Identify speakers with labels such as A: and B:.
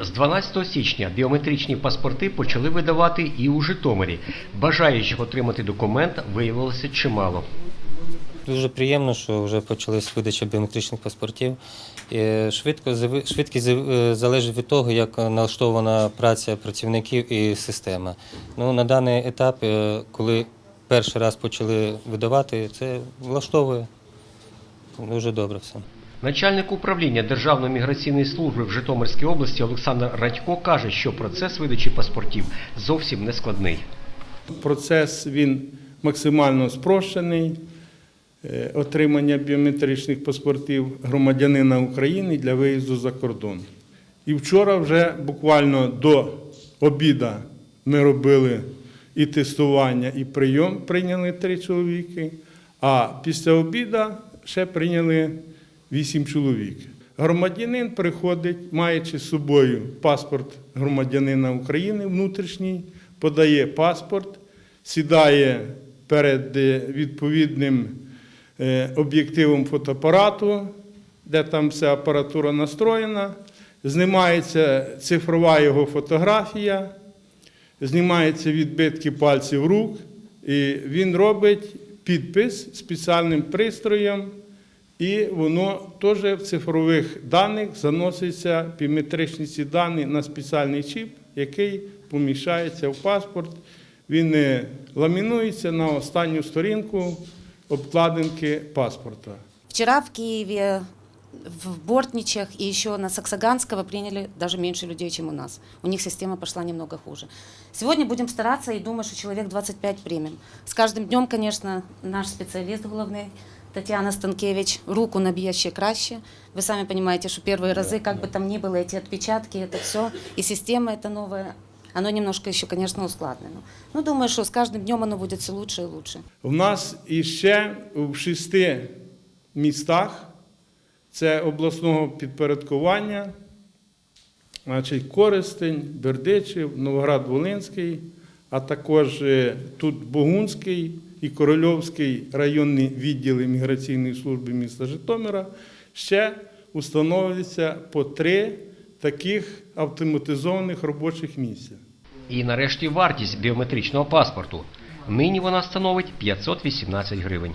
A: З 12 січня біометричні паспорти почали видавати і у Житомирі. Бажаючих отримати документ виявилося чимало.
B: Дуже приємно, що вже почалась видача біометричних паспортів. Швидко зави- швидкість е, залежить від того, як налаштована праця працівників і система. Ну, на даний етап, е, коли перший раз почали видавати, це влаштовує. Дуже добре все.
A: Начальник управління Державної міграційної служби в Житомирській області Олександр Радько каже, що процес видачі паспортів зовсім не складний.
C: Процес він максимально спрощений. Е, Отримання біометричних паспортів громадянина України для виїзду за кордон. І вчора вже буквально до обіда ми робили і тестування, і прийом прийняли три чоловіки, а після обіда ще прийняли вісім чоловік. Громадянин приходить, маючи з собою паспорт громадянина України внутрішній, подає паспорт, сідає перед е, відповідним е, об'єктивом фотоапарату, де там вся апаратура настроєна, знімається цифрова його фотографія, знімаються відбитки пальців рук, і він робить підпис спеціальним пристроєм, і воно теж в цифрових даних заноситься біометричні ці дані на спеціальний чіп, який поміщається в паспорт. Він е, ламінується на останню сторінку обкладинки паспорта.
D: Вчера в Киеве, в Бортничах и еще на Саксаганского приняли даже меньше людей, чем у нас. У них система пошла немного хуже. Сегодня будем стараться и думаю, что человек 25 примем. С каждым днем, конечно, наш специалист головный, Татьяна Станкевич, руку набьет ще краще. Вы сами понимаете, что первые разы, как бы там ни было, эти отпечатки, это все, и система эта новая, оно немножко еще, конечно, ускладнено. Ну, думаю, что с каждым днем оно будет все лучше и лучше.
C: У нас іще в шести містах це обласного підпорядкування, значить Коростень, Бердичів, Новоград-Волинський, а також е, тут Богунський і Корольовський районні відділи міграційної служби міста Житомира ще установлюється по три таких автоматизованих робочих місця.
A: І нарешті вартість біометричного паспорту. Нині вона становить 518 гривень.